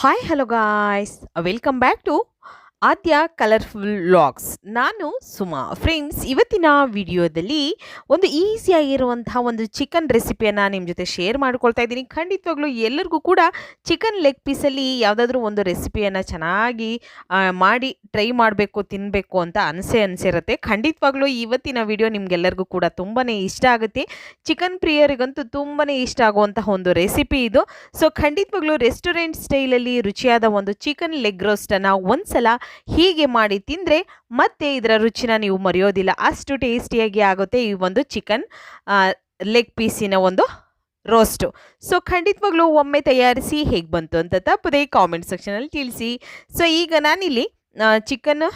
Hi, hello guys. Welcome back to Adya colourful vlogs ನಾನು Suma. Friends ಇವತ್ತಿನ ವಿಡಿಯೋದಲ್ಲಿ ಒಂದು ಈಸಿಯಾಗಿರುವಂತಹ ಒಂದು ಚಿಕನ್ ರೆಸಿಪಿಯನ್ನು ನಿಮ್ಮ ಜೊತೆ ಶೇರ್ ಮಾಡ್ಕೊಳ್ತಾ ಇದ್ದೀನಿ. ಖಂಡಿತವಾಗ್ಲೂ ಎಲ್ಲರಿಗೂ ಕೂಡ ಚಿಕನ್ ಲೆಗ್ ಪೀಸಲ್ಲಿ ಯಾವುದಾದ್ರೂ ಒಂದು ರೆಸಿಪಿಯನ್ನು ಚೆನ್ನಾಗಿ ಮಾಡಿ ಟ್ರೈ ಮಾಡಬೇಕು ತಿನ್ನಬೇಕು ಅಂತ ಅನಿಸೆ ಅನಿಸಿರುತ್ತೆ ಖಂಡಿತವಾಗ್ಲೂ ಇವತ್ತಿನ ವಿಡಿಯೋ ನಿಮಗೆಲ್ಲರಿಗೂ ಕೂಡ ತುಂಬಾ ಇಷ್ಟ ಆಗುತ್ತೆ. ಚಿಕನ್ ಪ್ರಿಯರಿಗಂತೂ ತುಂಬಾ ಇಷ್ಟ ಆಗುವಂತಹ ಒಂದು ರೆಸಿಪಿ ಇದು. ಸೊ ಖಂಡಿತವಾಗ್ಲೂ ರೆಸ್ಟೋರೆಂಟ್ ಸ್ಟೈಲಲ್ಲಿ ರುಚಿಯಾದ ಒಂದು ಚಿಕನ್ ಲೆಗ್ ರೋಸ್ಟನ್ನು ಒಂದ್ಸಲ ಹೀಗೆ ಮಾಡಿ ತಿಂದರೆ ಮತ್ತೆ ಇದರ ರುಚಿನ ನೀವು ಮರೆಯೋದಿಲ್ಲ. ಅಷ್ಟು ಟೇಸ್ಟಿಯಾಗಿ ಆಗುತ್ತೆ ಈ ಒಂದು ಚಿಕನ್ ಲೆಗ್ ಪೀಸಿನ ಒಂದು ರೋಸ್ಟು ಸೊ ಖಂಡಿತವಾಗ್ಲೂ ಒಮ್ಮೆ ತಯಾರಿಸಿ ಹೇಗೆ ಬಂತು ಅಂತ ತಪ್ಪದೆ ಕಾಮೆಂಟ್ ಸೆಕ್ಷನಲ್ಲಿ ತಿಳಿಸಿ. ಸೊ ಈಗ ನಾನಿಲ್ಲಿ ಚಿಕನ್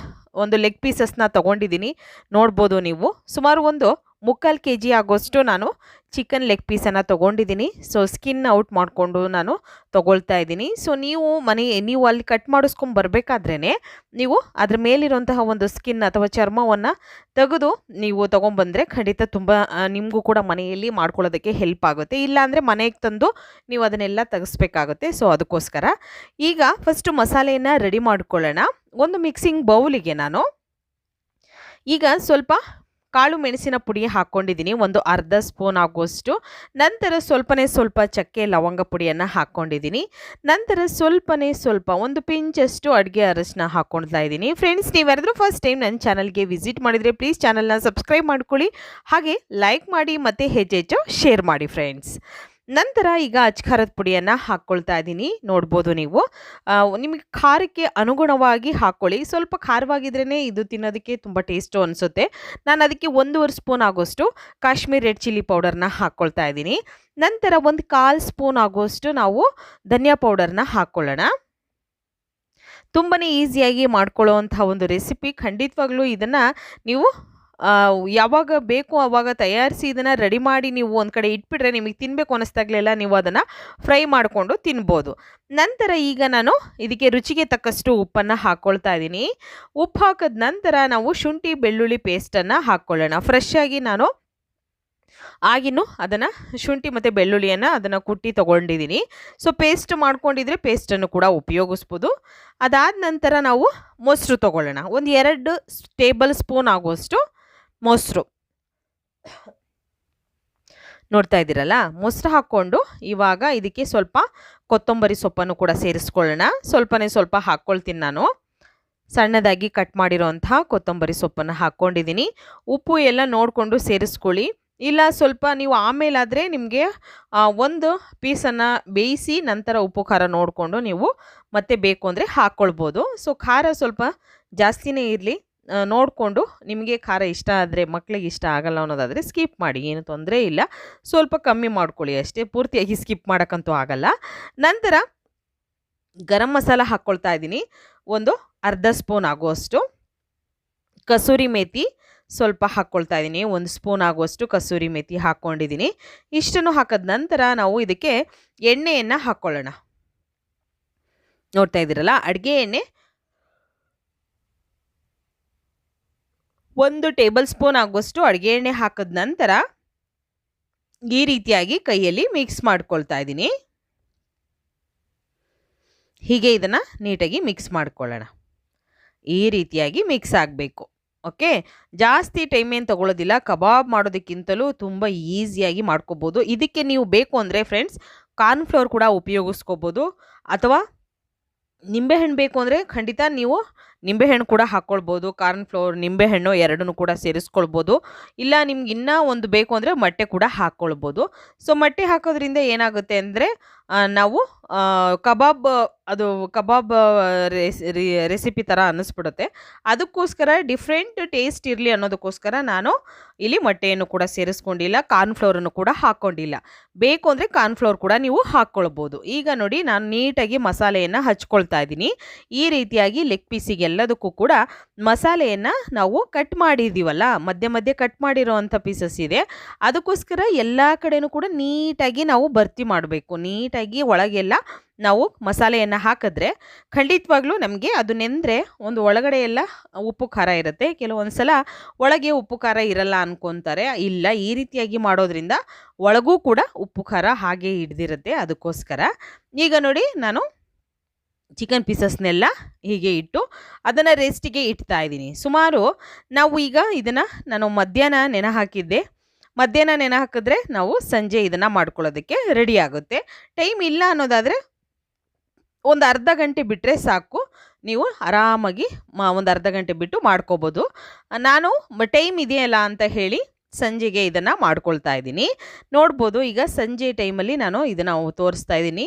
ಒಂದು ಲೆಗ್ ಪೀಸಸ್ನ ತೊಗೊಂಡಿದ್ದೀನಿ. ನೋಡ್ಬೋದು ನೀವು. ಸುಮಾರು ಒಂದು ಮುಕ್ಕಾಲು ಕೆ ಜಿ ಆಗೋಷ್ಟು ನಾನು ಚಿಕನ್ ಲೆಗ್ ಪೀಸನ್ನು ತೊಗೊಂಡಿದ್ದೀನಿ. ಸೊ ಸ್ಕಿನ್ ಔಟ್ ಮಾಡಿಕೊಂಡು ನಾನು ತೊಗೊಳ್ತಾ ಇದ್ದೀನಿ. ಸೊ ನೀವು ಮನೆ, ನೀವು ಅಲ್ಲಿ ಕಟ್ ಮಾಡಿಸ್ಕೊಂಡು ಬರಬೇಕಾದ್ರೇ ನೀವು ಅದ್ರ ಮೇಲಿರುವಂತಹ ಒಂದು ಸ್ಕಿನ್ ಅಥವಾ ಚರ್ಮವನ್ನು ತೆಗೆದು ನೀವು ತೊಗೊಂಬಂದರೆ ಖಂಡಿತ ತುಂಬ ನಿಮಗೂ ಕೂಡ ಮನೆಯಲ್ಲಿ ಮಾಡ್ಕೊಳ್ಳೋದಕ್ಕೆ ಹೆಲ್ಪ್ ಆಗುತ್ತೆ. ಇಲ್ಲಾಂದರೆ ಮನೆಗೆ ತಂದು ನೀವು ಅದನ್ನೆಲ್ಲ ತೆಗೆಸ್ಬೇಕಾಗುತ್ತೆ. ಸೊ ಅದಕ್ಕೋಸ್ಕರ ಈಗ ಫಸ್ಟು ಮಸಾಲೆಯನ್ನು ರೆಡಿ ಮಾಡ್ಕೊಳ್ಳೋಣ. ಒಂದು ಮಿಕ್ಸಿಂಗ್ ಬೌಲಿಗೆ ನಾನು ಈಗ ಸ್ವಲ್ಪ ಕಾಳು ಮೆಣಸಿನ ಪುಡಿ ಹಾಕ್ಕೊಂಡಿದ್ದೀನಿ ಒಂದು ಅರ್ಧ ಸ್ಪೂನ್ ಆಗುವಷ್ಟು ನಂತರ ಸ್ವಲ್ಪನೇ ಸ್ವಲ್ಪ ಚಕ್ಕೆ ಲವಂಗ ಪುಡಿಯನ್ನು ಹಾಕ್ಕೊಂಡಿದ್ದೀನಿ ನಂತರ ಸ್ವಲ್ಪನೇ ಸ್ವಲ್ಪ ಒಂದು ಪಿಂಚಷ್ಟು ಅಡುಗೆ ಅರಸನ್ನ ಹಾಕ್ಕೊಳ್ತಾ ಇದ್ದೀನಿ. ಫ್ರೆಂಡ್ಸ್ ನೀವ್ಯಾರಾದ್ರೂ ಫಸ್ಟ್ ಟೈಮ್ ನನ್ನ ಚಾನಲ್ಗೆ ವಿಸಿಟ್ ಮಾಡಿದರೆ ಪ್ಲೀಸ್ ಚಾನಲ್ನ ಸಬ್ಸ್ಕ್ರೈಬ್ ಮಾಡ್ಕೊಳ್ಳಿ. ಹಾಗೆ ಲೈಕ್ ಮಾಡಿ ಮತ್ತು ಹೆಚ್ಚೆಚ್ಚು ಶೇರ್ ಮಾಡಿ ಫ್ರೆಂಡ್ಸ್ ನಂತರ ಈಗ ಅಚ್ಕಾರದ ಪುಡಿಯನ್ನು ಹಾಕ್ಕೊಳ್ತಾ ಇದ್ದೀನಿ ನೋಡ್ಬೋದು ನೀವು. ನಿಮಗೆ ಖಾರಕ್ಕೆ ಅನುಗುಣವಾಗಿ ಹಾಕ್ಕೊಳ್ಳಿ ಸ್ವಲ್ಪ ಖಾರವಾಗಿದ್ರೇ ಇದು ತಿನ್ನೋದಕ್ಕೆ ತುಂಬ ಟೇಸ್ಟು ಅನಿಸುತ್ತೆ. ನಾನು ಅದಕ್ಕೆ ಒಂದೂವರೆ ಸ್ಪೂನ್ ಆಗೋಷ್ಟು ಕಾಶ್ಮೀರ್ ರೆಡ್ ಚಿಲ್ಲಿ ಪೌಡರ್ನ ಹಾಕ್ಕೊಳ್ತಾ ಇದ್ದೀನಿ ನಂತರ ಒಂದು ಕಾಲು ಸ್ಪೂನ್ ಆಗೋಷ್ಟು ನಾವು ಧನಿಯಾ ಪೌಡರ್ನ ಹಾಕ್ಕೊಳ್ಳೋಣ ತುಂಬಾ ಈಸಿಯಾಗಿ ಮಾಡ್ಕೊಳ್ಳೋವಂಥ ಒಂದು ರೆಸಿಪಿ ಖಂಡಿತವಾಗ್ಲೂ ಇದನ್ನು ನೀವು ಯಾವಾಗ ಬೇಕು ಆವಾಗ ತಯಾರಿಸಿ ಇದನ್ನು ರೆಡಿ ಮಾಡಿ ನೀವು ಒಂದು ಕಡೆ ಇಟ್ಬಿಟ್ರೆ ನಿಮಗೆ ತಿನ್ನಬೇಕು ಅನ್ನಿಸ್ದಾಗಲೆಲ್ಲ ನೀವು ಅದನ್ನು ಫ್ರೈ ಮಾಡಿಕೊಂಡು ತಿನ್ಬೋದು. ನಂತರ ಈಗ ನಾನು ಇದಕ್ಕೆ ರುಚಿಗೆ ತಕ್ಕಷ್ಟು ಉಪ್ಪನ್ನು ಹಾಕ್ಕೊಳ್ತಾ ಇದ್ದೀನಿ ಉಪ್ಪು ಹಾಕಿದ ನಂತರ ನಾವು ಶುಂಠಿ, ಬೆಳ್ಳುಳ್ಳಿ ಪೇಸ್ಟನ್ನು ಹಾಕ್ಕೊಳ್ಳೋಣ ಫ್ರೆಶ್ ಆಗಿ ನಾನು ಆಗಿನೂ ಅದನ್ನು ಶುಂಠಿ ಮತ್ತು ಬೆಳ್ಳುಳ್ಳಿಯನ್ನು ಅದನ್ನು ಕುಟ್ಟಿ ತೊಗೊಂಡಿದ್ದೀನಿ ಸೊ ಪೇಸ್ಟ್ ಮಾಡ್ಕೊಂಡಿದ್ರೆ ಪೇಸ್ಟನ್ನು ಕೂಡ ಉಪಯೋಗಿಸ್ಬೋದು. ಅದಾದ ನಂತರ ನಾವು ಮೊಸರು ತೊಗೊಳ್ಳೋಣ. ಒಂದು ಎರಡು ಟೇಬಲ್ ಸ್ಪೂನ್ ಆಗುವಷ್ಟು ಮೊಸರು. ನೋಡ್ತಾ ಇದ್ದೀರಲ್ಲ? ಮೊಸರು ಹಾಕ್ಕೊಂಡು ಇವಾಗ ಇದಕ್ಕೆ ಸ್ವಲ್ಪ ಕೊತ್ತಂಬರಿ ಸೊಪ್ಪನ್ನು ಕೂಡ ಸೇರಿಸ್ಕೊಳ್ಳೋಣ. ಸ್ವಲ್ಪನೇ ಸ್ವಲ್ಪ ಹಾಕ್ಕೊಳ್ತೀನಿ ನಾನು. ಸಣ್ಣದಾಗಿ ಕಟ್ ಮಾಡಿರೋಂಥ ಕೊತ್ತಂಬರಿ ಸೊಪ್ಪನ್ನು ಹಾಕ್ಕೊಂಡಿದ್ದೀನಿ. ಉಪ್ಪು ಎಲ್ಲ ನೋಡಿಕೊಂಡು ಸೇರಿಸ್ಕೊಳ್ಳಿ. ಇಲ್ಲ ಸ್ವಲ್ಪ ನೀವು ಆಮೇಲಾದರೆ ನಿಮಗೆ ಒಂದು ಪೀಸನ್ನು ಬೇಯಿಸಿ ನಂತರ ಉಪ್ಪು ಖಾರ ನೋಡಿಕೊಂಡು ನೀವು ಮತ್ತೆ ಬೇಕು ಅಂದರೆ ಹಾಕ್ಕೊಳ್ಬೋದು. ಸೊ, ಖಾರ ಸ್ವಲ್ಪ ಜಾಸ್ತಿನೇ ಇರಲಿ. ನೋಡಿಕೊಂಡು ನಿಮಗೆ ಖಾರ ಇಷ್ಟ ಆದರೆ ಮಕ್ಕಳಿಗೆ ಇಷ್ಟ ಆಗಲ್ಲ ಅನ್ನೋದಾದರೆ ಸ್ಕಿಪ್ ಮಾಡಿ, ಏನು ತೊಂದರೆ ಇಲ್ಲ. ಸ್ವಲ್ಪ ಕಮ್ಮಿ ಮಾಡ್ಕೊಳ್ಳಿ ಅಷ್ಟೇ, ಪೂರ್ತಿಯಾಗಿ ಸ್ಕಿಪ್ ಮಾಡೋಕ್ಕಂತೂ ಆಗಲ್ಲ. ನಂತರ ಗರಂ ಮಸಾಲ ಹಾಕ್ಕೊಳ್ತಾ ಇದ್ದೀನಿ. ಒಂದು ಅರ್ಧ ಸ್ಪೂನ್ ಆಗುವಷ್ಟು. ಕಸೂರಿ ಮೇಥಿ ಸ್ವಲ್ಪ ಹಾಕ್ಕೊಳ್ತಾ ಇದ್ದೀನಿ. ಒಂದು ಸ್ಪೂನ್ ಆಗುವಷ್ಟು ಕಸೂರಿ ಮೇತಿ ಹಾಕ್ಕೊಂಡಿದ್ದೀನಿ ಇಷ್ಟನ್ನು ಹಾಕಿದ ನಂತರ ನಾವು ಇದಕ್ಕೆ ಎಣ್ಣೆಯನ್ನು ಹಾಕ್ಕೊಳ್ಳೋಣ ನೋಡ್ತಾ ಇದ್ದೀರಲ್ಲ, ಅಡುಗೆ ಎಣ್ಣೆ ಒಂದು ಟೇಬಲ್ ಸ್ಪೂನ್ ಆಗುವಷ್ಟು ಅಡುಗೆ ಎಣ್ಣೆ ಹಾಕಿದ ನಂತರ ಈ ರೀತಿಯಾಗಿ ಕೈಯಲ್ಲಿ ಮಿಕ್ಸ್ ಮಾಡ್ಕೊಳ್ತಾ ಇದ್ದೀನಿ. ಹೀಗೆ ಇದನ್ನು ನೀಟಾಗಿ ಮಿಕ್ಸ್ ಮಾಡ್ಕೊಳ್ಳೋಣ. ಈ ರೀತಿಯಾಗಿ ಮಿಕ್ಸ್ ಆಗಬೇಕು. ಓಕೆ ಜಾಸ್ತಿ ಟೈಮ್ ಏನು ತೊಗೊಳ್ಳೋದಿಲ್ಲ ಕಬಾಬ್ ಮಾಡೋದಕ್ಕಿಂತಲೂ ತುಂಬ ಈಸಿಯಾಗಿ ಮಾಡ್ಕೋಬೋದು. ಇದಕ್ಕೆ ನೀವು ಬೇಕು ಅಂದರೆ ಫ್ರೆಂಡ್ಸ್ ಕಾರ್ನ್ಫ್ಲೋರ್ ಕೂಡ ಉಪಯೋಗಿಸ್ಕೋಬೋದು. ಅಥವಾ ನಿಂಬೆಹಣ್ಣು ಬೇಕು ಅಂದರೆ ಖಂಡಿತ ನೀವು ನಿಂಬೆಹಣ್ಣು ಕೂಡ ಹಾಕ್ಕೊಳ್ಬೋದು ಕಾರ್ನ್ ಫ್ಲೋರ್ ನಿಂಬೆಹಣ್ಣು ಎರಡನ್ನೂ ಕೂಡ ಸೇರಿಸ್ಕೊಳ್ಬೋದು. ಇಲ್ಲ ನಿಮ್ಗೆ ಇನ್ನೂ ಒಂದು ಬೇಕು ಅಂದರೆ ಮೊಟ್ಟೆ ಕೂಡ ಹಾಕ್ಕೊಳ್ಬೋದು ಸೊ ಮೊಟ್ಟೆ ಹಾಕೋದ್ರಿಂದ ಏನಾಗುತ್ತೆ ಅಂದರೆ ನಾವು ಕಬಾಬ್ ಅದು ಕಬಾಬ್ ರೆಸಿಪಿ ಥರ ಅನ್ನಿಸ್ಬಿಡುತ್ತೆ. ಅದಕ್ಕೋಸ್ಕರ ಡಿಫ್ರೆಂಟ್ ಟೇಸ್ಟ್ ಇರಲಿ ಅನ್ನೋದಕ್ಕೋಸ್ಕರ ನಾನು ಇಲ್ಲಿ ಮೊಟ್ಟೆಯನ್ನು ಕೂಡ ಸೇರಿಸ್ಕೊಂಡಿಲ್ಲ, ಕಾರ್ನ್ಫ್ಲೋರನ್ನು ಕೂಡ ಹಾಕ್ಕೊಂಡಿಲ್ಲ ಬೇಕು ಅಂದರೆ ಕಾರ್ನ್ಫ್ಲೋರ್ ಕೂಡ ನೀವು ಹಾಕ್ಕೊಳ್ಬೋದು. ಈಗ ನೋಡಿ ನಾನು ನೀಟಾಗಿ ಮಸಾಲೆಯನ್ನು ಹಚ್ಕೊಳ್ತಾ ಇದ್ದೀನಿ. ಈ ರೀತಿಯಾಗಿ ಲೆಗ್ ಪೀಸಿಗೆ ಎಲ್ಲದಕ್ಕೂ ಕೂಡ ಮಸಾಲೆಯನ್ನು ನಾವು ಕಟ್ ಮಾಡಿದ್ದೀವಲ್ಲ, ಮಧ್ಯೆ ಮಧ್ಯೆ ಕಟ್ ಮಾಡಿರೋವಂಥ ಪೀಸಸ್ ಇದೆ. ಅದಕ್ಕೋಸ್ಕರ ಎಲ್ಲ ಕಡೆನೂ ಕೂಡ ನೀಟಾಗಿ ನಾವು ಭರ್ತಿ ಮಾಡಬೇಕು. ನೀಟಾಗಿ ಒಳಗೆಲ್ಲ ನಾವು ಮಸಾಲೆಯನ್ನು ಹಾಕಿದ್ರೆ ಖಂಡಿತವಾಗ್ಲೂ ನಮಗೆ ಅದು ನೆಂದರೆ ಒಂದು ಒಳಗಡೆ ಎಲ್ಲ ಉಪ್ಪು ಖಾರ ಇರುತ್ತೆ. ಕೆಲವೊಂದು ಸಲ ಒಳಗೆ ಉಪ್ಪು ಖಾರ ಇರಲ್ಲ ಅನ್ಕೊತಾರೆ. ಇಲ್ಲ, ಈ ರೀತಿಯಾಗಿ ಮಾಡೋದ್ರಿಂದ ಒಳಗೂ ಕೂಡ ಉಪ್ಪು ಖಾರ ಹಾಗೆ ಹಿಡ್ದಿರುತ್ತೆ. ಅದಕ್ಕೋಸ್ಕರ ಈಗ ನೋಡಿ ನಾನು ಚಿಕನ್ ಪೀಸಸ್ನೆಲ್ಲ ಹೀಗೆ ಇಟ್ಟು ಅದನ್ನು ರೆಸ್ಟಿಗೆ ಇಡ್ತಾ ಇದ್ದೀನಿ. ಸುಮಾರು ನಾವು ಈಗ ಇದನ್ನು ನಾನು ಮಧ್ಯಾಹ್ನ ನೆನೆ ಹಾಕಿದ್ದೆ ಮಧ್ಯಾಹ್ನ ನೆನೆ ಹಾಕಿದ್ರೆ ನಾವು ಸಂಜೆ ಇದನ್ನು ಮಾಡ್ಕೊಳ್ಳೋದಕ್ಕೆ ರೆಡಿ ಆಗುತ್ತೆ. ಟೈಮ್ ಇಲ್ಲ ಅನ್ನೋದಾದರೆ ಒಂದು ಅರ್ಧ ಗಂಟೆ ಬಿಟ್ಟರೆ ಸಾಕು. ನೀವು ಆರಾಮಾಗಿ ಮಾ ಒಂದು ಅರ್ಧ ಗಂಟೆ ಬಿಟ್ಟು ಮಾಡ್ಕೋಬೋದು. ನಾನು ಟೈಮ್ ಇದೆಯಲ್ಲ ಅಂತ ಹೇಳಿ ಸಂಜೆಗೆ ಇದನ್ನು ಮಾಡ್ಕೊಳ್ತಾ ಇದ್ದೀನಿ. ನೋಡ್ಬೋದು ಈಗ ಸಂಜೆ ಟೈಮಲ್ಲಿ ನಾನು ಇದನ್ನು ತೋರಿಸ್ತಾ ಇದ್ದೀನಿ.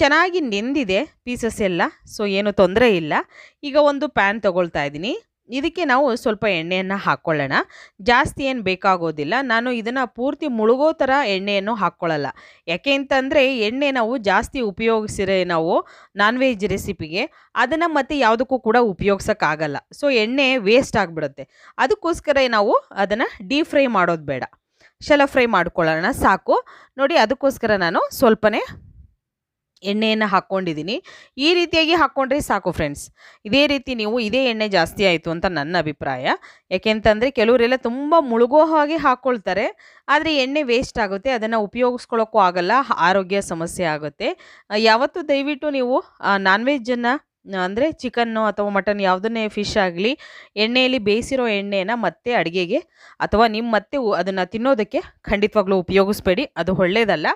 ಚೆನ್ನಾಗಿ ನೆಂದಿದೆ ಪೀಸಸ್ ಎಲ್ಲ, ಸೊ ಏನು ತೊಂದರೆ ಇಲ್ಲ. ಈಗ ಒಂದು ಪ್ಯಾನ್ ತಗೊಳ್ತಾ ಇದ್ದೀನಿ. ಇದಕ್ಕೆ ನಾವು ಸ್ವಲ್ಪ ಎಣ್ಣೆಯನ್ನು ಹಾಕ್ಕೊಳ್ಳೋಣ ಜಾಸ್ತಿ ಏನು ಬೇಕಾಗೋದಿಲ್ಲ. ನಾನು ಇದನ್ನು ಪೂರ್ತಿ ಮುಳುಗೋ ಥರ ಎಣ್ಣೆಯನ್ನು ಹಾಕ್ಕೊಳ್ಳಲ್ಲ ಯಾಕೆ ಅಂತಂದರೆ ಎಣ್ಣೆ ನಾವು ಜಾಸ್ತಿ ಉಪಯೋಗಿಸಿದ್ರೆ ನಾವು ನಾನ್ ವೆಜ್ ರೆಸಿಪಿಗೆ ಅದನ್ನು ಮತ್ತೆ ಯಾವುದಕ್ಕೂ ಕೂಡ ಉಪಯೋಗ್ಸೋಕ್ಕಾಗಲ್ಲ. ಸೊ ಎಣ್ಣೆ ವೇಸ್ಟ್ ಆಗಿಬಿಡುತ್ತೆ. ಅದಕ್ಕೋಸ್ಕರ ನಾವು ಅದನ್ನು ಡೀಪ್ ಫ್ರೈ ಮಾಡೋದು ಬೇಡ. ಶಲ ಫ್ರೈ ಮಾಡ್ಕೊಳ್ಳೋಣ ಸಾಕು. ನೋಡಿ, ಅದಕ್ಕೋಸ್ಕರ ನಾನು ಸ್ವಲ್ಪನೇ ಎಣ್ಣೆಯನ್ನು ಹಾಕ್ಕೊಂಡಿದ್ದೀನಿ ಈ ರೀತಿಯಾಗಿ ಹಾಕ್ಕೊಂಡ್ರೆ ಸಾಕು ಫ್ರೆಂಡ್ಸ್ ಇದೇ ರೀತಿ ನೀವು ಇದೇ ಎಣ್ಣೆ ಜಾಸ್ತಿ ಆಯಿತು ಅಂತ ನನ್ನ ಅಭಿಪ್ರಾಯ. ಯಾಕೆಂತಂದರೆ ಕೆಲವರೆಲ್ಲ ತುಂಬ ಮುಳುಗೋ ಹಾಗೆ ಹಾಕ್ಕೊಳ್ತಾರೆ ಆದರೆ ಎಣ್ಣೆ ವೇಸ್ಟ್ ಆಗುತ್ತೆ, ಅದನ್ನು ಉಪಯೋಗಿಸ್ಕೊಳ್ಳೋಕ್ಕೂ ಆಗಲ್ಲ, ಆರೋಗ್ಯ ಸಮಸ್ಯೆ ಆಗುತ್ತೆ. ಯಾವತ್ತೂ ದಯವಿಟ್ಟು ನೀವು ನಾನ್ ವೆಜ್ಜನ್ನು ಅಂದರೆ ಚಿಕನ್ನು ಅಥವಾ ಮಟನ್ ಯಾವುದನ್ನೇ ಫಿಶ್ ಆಗಲಿ, ಎಣ್ಣೆಯಲ್ಲಿ ಬೇಯಿಸಿರೋ ಎಣ್ಣೆನ ಮತ್ತೆ ಅಡುಗೆಗೆ ಅಥವಾ ನಿಮ್ಮ ಮತ್ತೆ ಅದನ್ನು ತಿನ್ನೋದಕ್ಕೆ ಖಂಡಿತವಾಗ್ಲೂ ಉಪಯೋಗಿಸ್ಬೇಡಿ. ಅದು ಒಳ್ಳೆಯದಲ್ಲ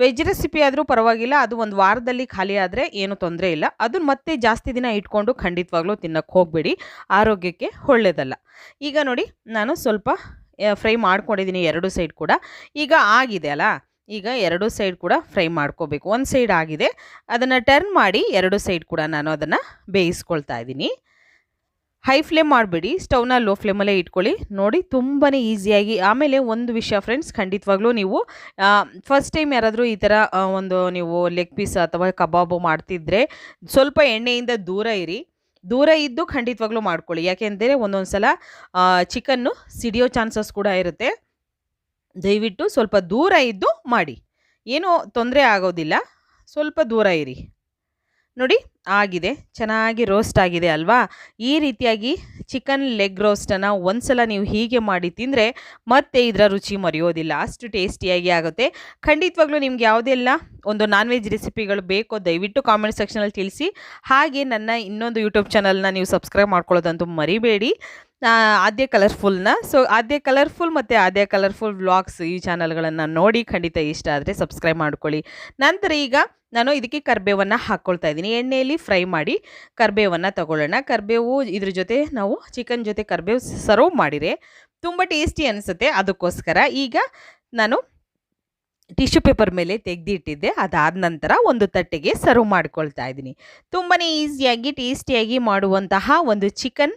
ವೆಜ್ ರೆಸಿಪಿ ಆದರೂ ಪರವಾಗಿಲ್ಲ. ಅದು ಒಂದು ವಾರದಲ್ಲಿ ಖಾಲಿ ಆದರೆ ಏನು ತೊಂದರೆ ಇಲ್ಲ. ಅದನ್ನು ಮತ್ತೆ ಜಾಸ್ತಿ ದಿನ ಇಟ್ಕೊಂಡು ಖಂಡಿತವಾಗ್ಲೂ ತಿನ್ನೋಕ್ಕೆ ಹೋಗಬೇಡಿ. ಆರೋಗ್ಯಕ್ಕೆ ಒಳ್ಳೆಯದಲ್ಲ ಈಗ ನೋಡಿ, ನಾನು ಸ್ವಲ್ಪ ಫ್ರೈ ಮಾಡ್ಕೊಂಡಿದ್ದೀನಿ ಎರಡು ಸೈಡ್ ಕೂಡ. ಈಗ ಆಗಿದೆ ಅಲ್ಲ? ಈಗ ಎರಡು ಸೈಡ್ ಕೂಡ ಫ್ರೈ ಮಾಡ್ಕೋಬೇಕು. ಒಂದು ಸೈಡ್ ಆಗಿದೆ. ಅದನ್ನು ಟರ್ನ್ ಮಾಡಿ ಎರಡು ಸೈಡ್ ಕೂಡ ನಾನು ಅದನ್ನು ಬೇಯಿಸ್ಕೊಳ್ತಾ ಇದ್ದೀನಿ. ಹೈ ಫ್ಲೇಮ್ ಮಾಡಬೇಡಿ. ಸ್ಟವ್ನ ಲೋ ಫ್ಲೇಮಲ್ಲೇ ಇಟ್ಕೊಳ್ಳಿ. ನೋಡಿ ತುಂಬಾ ಈಸಿಯಾಗಿ ಆಮೇಲೆ ಒಂದು ವಿಷಯ ಫ್ರೆಂಡ್ಸ್ ಖಂಡಿತವಾಗ್ಲೂ ನೀವು ಫಸ್ಟ್ ಟೈಮ್ ಯಾರಾದರೂ ಈ ಥರ ಒಂದು ನೀವು ಲೆಗ್ ಪೀಸ್ ಅಥವಾ ಕಬಾಬು ಮಾಡ್ತಿದ್ರೆ ಸ್ವಲ್ಪ ಎಣ್ಣೆಯಿಂದ ದೂರ ಇರಿ. ದೂರ ಇದ್ದು ಖಂಡಿತವಾಗ್ಲೂ ಮಾಡ್ಕೊಳ್ಳಿ. ಯಾಕೆಂದರೆ ಒಂದೊಂದು ಸಲ ಚಿಕನ್ನು ಸಿಡಿಯೋ ಚಾನ್ಸಸ್ ಕೂಡ ಇರುತ್ತೆ. ದಯವಿಟ್ಟು ಸ್ವಲ್ಪ ದೂರ ಇದ್ದು ಮಾಡಿ. ಏನೂ ತೊಂದರೆ ಆಗೋದಿಲ್ಲ. ಸ್ವಲ್ಪ ದೂರ ಇರಿ. ನೋಡಿ, ಆಗಿದೆ. ಚೆನ್ನಾಗಿ ರೋಸ್ಟ್ ಆಗಿದೆ ಅಲ್ವಾ? ಈ ರೀತಿಯಾಗಿ ಚಿಕನ್ ಲೆಗ್ ರೋಸ್ಟನ್ನು ಒಂದ್ಸಲ ನೀವು ಹೀಗೆ ಮಾಡಿ ತಿಂದರೆ ಮತ್ತೆ ಇದರ ರುಚಿ ಮರೆಯೋದಿಲ್ಲ. ಅಷ್ಟು ಟೇಸ್ಟಿಯಾಗಿ ಆಗುತ್ತೆ. ಖಂಡಿತವಾಗ್ಲೂ ನಿಮ್ಗೆ ಯಾವುದೆಲ್ಲ ಒಂದು ನಾನ್ ವೆಜ್ ರೆಸಿಪಿಗಳು ಬೇಕೋ ದಯವಿಟ್ಟು ಕಾಮೆಂಟ್ ಸೆಕ್ಷನಲ್ಲಿ ತಿಳಿಸಿ. ಹಾಗೆ ನನ್ನ ಇನ್ನೊಂದು ಯೂಟ್ಯೂಬ್ ಚಾನಲ್ನ ನೀವು ಸಬ್ಸ್ಕ್ರೈಬ್ ಮಾಡ್ಕೊಳ್ಳೋದಂತೂ ಮರಿಬೇಡಿ. ಆದ್ಯ ಕಲರ್ಫುಲ್ನ ಸೊ ಆದ್ಯ ಕಲರ್ಫುಲ್ ಮತ್ತು ಆದ್ಯ ಕಲರ್ಫುಲ್ ವ್ಲಾಗ್ಸ್ ಈ ಚಾನಲ್ಗಳನ್ನು ನೋಡಿ ಖಂಡಿತ ಇಷ್ಟ ಆದರೆ ಸಬ್ಸ್ಕ್ರೈಬ್ ಮಾಡ್ಕೊಳ್ಳಿ. ನಂತರ ಈಗ ನಾನು ಇದಕ್ಕೆ ಕರ್ಬೇವನ್ನು ಹಾಕ್ಕೊಳ್ತಾ ಇದ್ದೀನಿ. ಎಣ್ಣೆಯಲ್ಲಿ ಫ್ರೈ ಮಾಡಿ ಕರ್ಬೇವನ್ನು ತಗೊಳ್ಳೋಣ. ಕರ್ಬೇವು ಇದ್ರ ಜೊತೆ ನಾವು ಚಿಕನ್ ಜೊತೆ ಕರ್ಬೇವು ಸರ್ವ್ ಮಾಡಿರೆ ತುಂಬ ಟೇಸ್ಟಿ ಅನಿಸುತ್ತೆ. ಅದಕ್ಕೋಸ್ಕರ ಈಗ ನಾನು ಟಿಶ್ಯೂ ಪೇಪರ್ ಮೇಲೆ ತೆಗೆದಿಟ್ಟಿದ್ದೆ. ಅದಾದ ನಂತರ ಒಂದು ತಟ್ಟೆಗೆ ಸರ್ವ್ ಮಾಡ್ಕೊಳ್ತಾ ಇದ್ದೀನಿ. ತುಂಬಾ ಈಸಿಯಾಗಿ ಟೇಸ್ಟಿಯಾಗಿ ಮಾಡುವಂತಹ ಒಂದು ಚಿಕನ್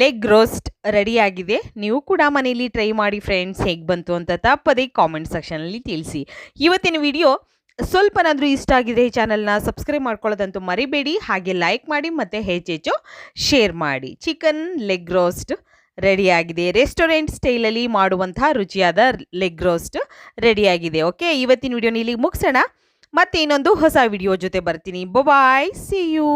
ಲೆಗ್ ರೋಸ್ಟ್ ರೆಡಿಯಾಗಿದೆ ನೀವು ಕೂಡ ಮನೆಯಲ್ಲಿ ಟ್ರೈ ಮಾಡಿ ಫ್ರೆಂಡ್ಸ್ ಹೇಗೆ ಬಂತು ಅಂತ ತಪ್ಪದೇ ಕಾಮೆಂಟ್ ಸೆಕ್ಷನಲ್ಲಿ ತಿಳಿಸಿ. ಇವತ್ತಿನ ವಿಡಿಯೋ ಸ್ವಲ್ಪನಾದರೂ ಇಷ್ಟ ಆಗಿದೆ ಈ ಚಾನಲ್ನ ಸಬ್ಸ್ಕ್ರೈಬ್ ಮಾಡ್ಕೊಳ್ಳೋದಂತೂ ಮರಿಬೇಡಿ. ಹಾಗೆ ಲೈಕ್ ಮಾಡಿ ಮತ್ತು ಹೆಚ್ಚೆಚ್ಚು ಶೇರ್ ಮಾಡಿ. ಚಿಕನ್ ಲೆಗ್ ರೋಸ್ಟ್ ರೆಡಿಯಾಗಿದೆ ರೆಸ್ಟೋರೆಂಟ್ ಸ್ಟೈಲಲ್ಲಿ ಮಾಡುವಂತಹ ರುಚಿಯಾದ ಲೆಗ್ ರೋಸ್ಟ್ ರೆಡಿಯಾಗಿದೆ ಓಕೆ ಇವತ್ತಿನ ವಿಡಿಯೋನ ಇಲ್ಲಿಗೆ ಮುಗಿಸೋಣ. ಮತ್ತೆ ಇನ್ನೊಂದು ಹೊಸ ವಿಡಿಯೋ ಜೊತೆ ಬರ್ತೀನಿ. Bye see you